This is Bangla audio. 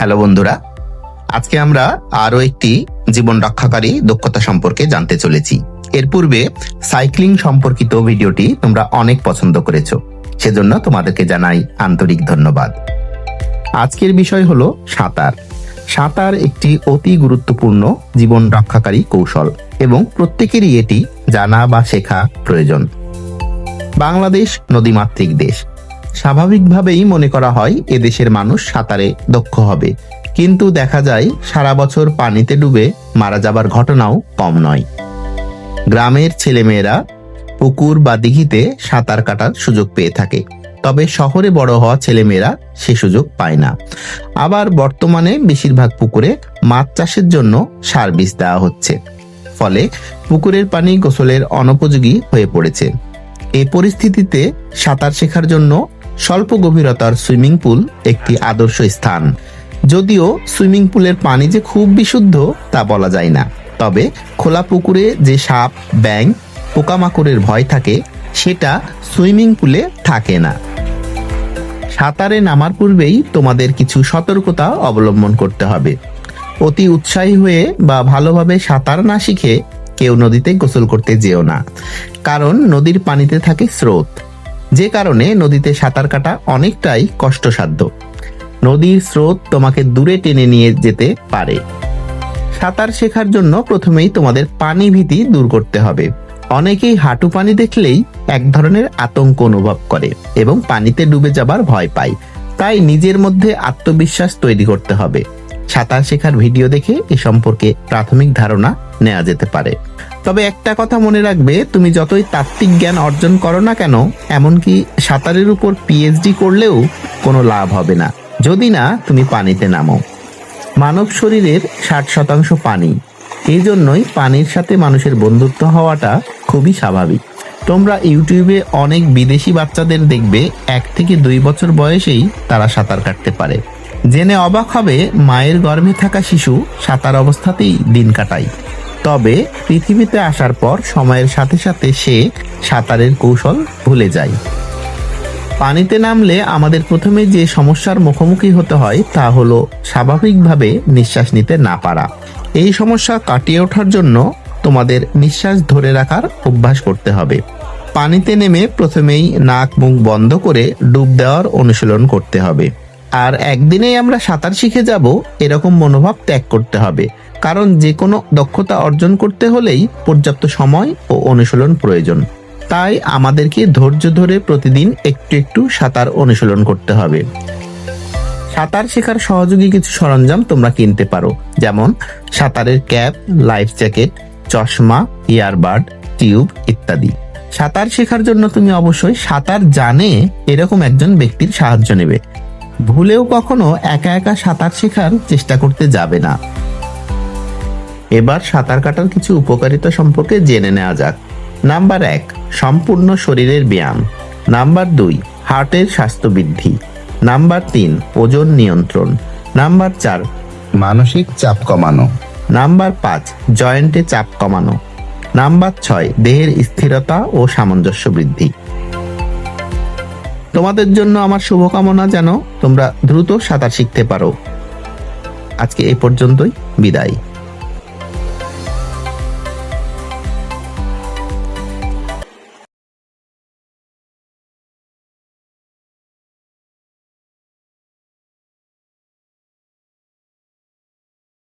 হ্যালো বন্ধুরা, আজকে আমরা আরও একটি জীবন রক্ষাকারী দক্ষতা সম্পর্কে জানতে চলেছি। এর পূর্বে সাইক্লিং সম্পর্কিত ভিডিওটি তোমরা অনেক পছন্দ করেছ, সেজন্য তোমাদেরকে জানাই আন্তরিক ধন্যবাদ। আজকের বিষয় হলো সাঁতার। সাঁতার একটি অতি গুরুত্বপূর্ণ জীবন রক্ষাকারী কৌশল এবং প্রত্যেকেরই এটি জানা বা শেখা প্রয়োজন। বাংলাদেশ নদীমাতৃক দেশ। স্বাভাবিকভাবেই মনে করা হয় এদেশের মানুষ সাঁতারে দক্ষ হবে। কিন্তু দেখা যায়, সারা বছর পানিতে ডুবে মারা যাবার ঘটনাও কম নয়। গ্রামের ছেলেমেয়েরা পুকুর বা দিঘিতে সাঁতার কাটার সুযোগ পেয়ে থাকে। তবে শহরে বড় হওয়া ছেলেমেয়েরা সে সুযোগ পায় না। আবার বর্তমানে বেশিরভাগ পুকুরে মাছ চাষের জন্য সার বীজ দেওয়া হচ্ছে। ফলে পুকুরের পানি গোসলের অনুপযোগী হয়ে পড়েছে। এই পরিস্থিতিতে সাঁতার শেখার জন্য স্বল্প গভীরতার সুইমিং পুল একটি আদর্শ স্থান। যদিও সুইমিং পুলের পানি যে খুব বিশুদ্ধ তা বলা যায় না। তবে খোলা পুকুরে যে সাপ ব্যাং পোকামাকড়ের ভয় থাকে, সেটা সুইমিং পুলে থাকে না। সাঁতারে নামার পূর্বেই তোমাদের কিছু সতর্কতা অবলম্বন করতে হবে। অতি উৎসাহী হয়ে বা ভালোভাবে সাঁতার না শিখে কেউ নদীতে গোসল করতে যেও না। কারণ নদীর পানিতে থাকে স্রোত। যে কারণে নদীতে সাঁতার কাটা অনেকটাই কষ্টসাধ্য। নদীর স্রোত তোমাকে দূরে টেনে নিয়ে যেতে পারে। সাঁতার শেখার জন্য প্রথমেই তোমাদের পানি ভীতি দূর করতে হবে। অনেকেই হাঁটু পানি দেখলেই এক ধরনের আতঙ্ক অনুভব করে এবং পানিতে ডুবে যাবার ভয় পায়। তাই নিজের মধ্যে আত্মবিশ্বাস তৈরি করতে হবে। সাঁতার শেখার ভিডিও দেখে এ সম্পর্কে প্রাথমিক ধারণা নেওয়া যেতে পারে। তবে একটা কথা মনে রাখবে, তুমি যতই তাত্ত্বিক জ্ঞান অর্জন করো না কেন, এমনকি সাঁতারের উপর পিএইচডি করলেও কোনো লাভ হবে না। যদি না, তুমি পানিতে নামো। মানব শরীরের ষাট শতাংশ পানি। এই জন্যই পানির সাথে মানুষের বন্ধুত্ব হওয়াটা খুবই স্বাভাবিক। তোমরা ইউটিউবে অনেক বিদেশি বাচ্চাদের দেখবে, এক থেকে দুই বছর বয়সেই তারা সাঁতার কাটতে পারে। জেনে অবাক হবে, মায়ের গর্ভে থাকা শিশু সাঁতার অবস্থাতেই দিন কাটায়। তবে পৃথিবীতে আসার পর সময়ের সাথে সাথে সে সাঁতারের কৌশল ভুলে যায়। পানিতে নামলে আমাদের প্রথমে যে সমস্যার মুখোমুখি হতে হয় তা হলো স্বাভাবিকভাবে নিঃশ্বাস নিতে না পারা। এই সমস্যা কাটিয়ে ওঠার জন্য তোমাদের নিঃশ্বাস ধরে রাখার অভ্যাস করতে হবে। পানিতে নেমে প্রথমেই নাক মুখ বন্ধ করে ডুব দেওয়ার অনুশীলন করতে হবে। আর একদিনেই আমরা সাঁতার শিখে যাব, এরকম মনোভাব ত্যাগ করতে হবে। কারণ যে কোনো দক্ষতা অর্জন করতে হলেই পর্যাপ্ত সময় ও অনুশীলন প্রয়োজন। তাই আমাদেরকে ধৈর্য ধরে প্রতিদিন একটু একটু সাঁতার অনুশীলন করতে হবে। সাঁতার শেখার সহযোগী কিছু সরঞ্জাম তোমরা কিনতে পারো, যেমন সাঁতারের ক্যাপ, লাইফ জ্যাকেট, চশমা, ইয়ারবাড, টিউব ইত্যাদি। সাঁতার শেখার জন্য তুমি অবশ্যই সাঁতার জানে এরকম একজন ব্যক্তির সাহায্য নেবে। ভুলেও কখনো একা একা সাঁতার শেখার চেষ্টা করতে যাবে না। এবার সাঁতার কাটার কিছু উপকারিতা সম্পর্কে জেনে নেওয়া যাক। নাম্বার এক, সম্পূর্ণ শরীরের ব্যায়াম। নাম্বার দুই, হার্টের স্বাস্থ্য বৃদ্ধি নাম্বার তিন, ওজন নিয়ন্ত্রণ। নাম্বার চার, মানসিক চাপ কমানো। নাম্বার পাঁচ, জয়েন্টে চাপ কমানো। নাম্বার ছয়, দেহের স্থিরতা ও সামঞ্জস্য বৃদ্ধি। তোমাদের জন্য আমার শুভকামনা যেন তোমরা দ্রুত সাঁতার শিখতে পারো। আজকে এ পর্যন্তই বিদায়।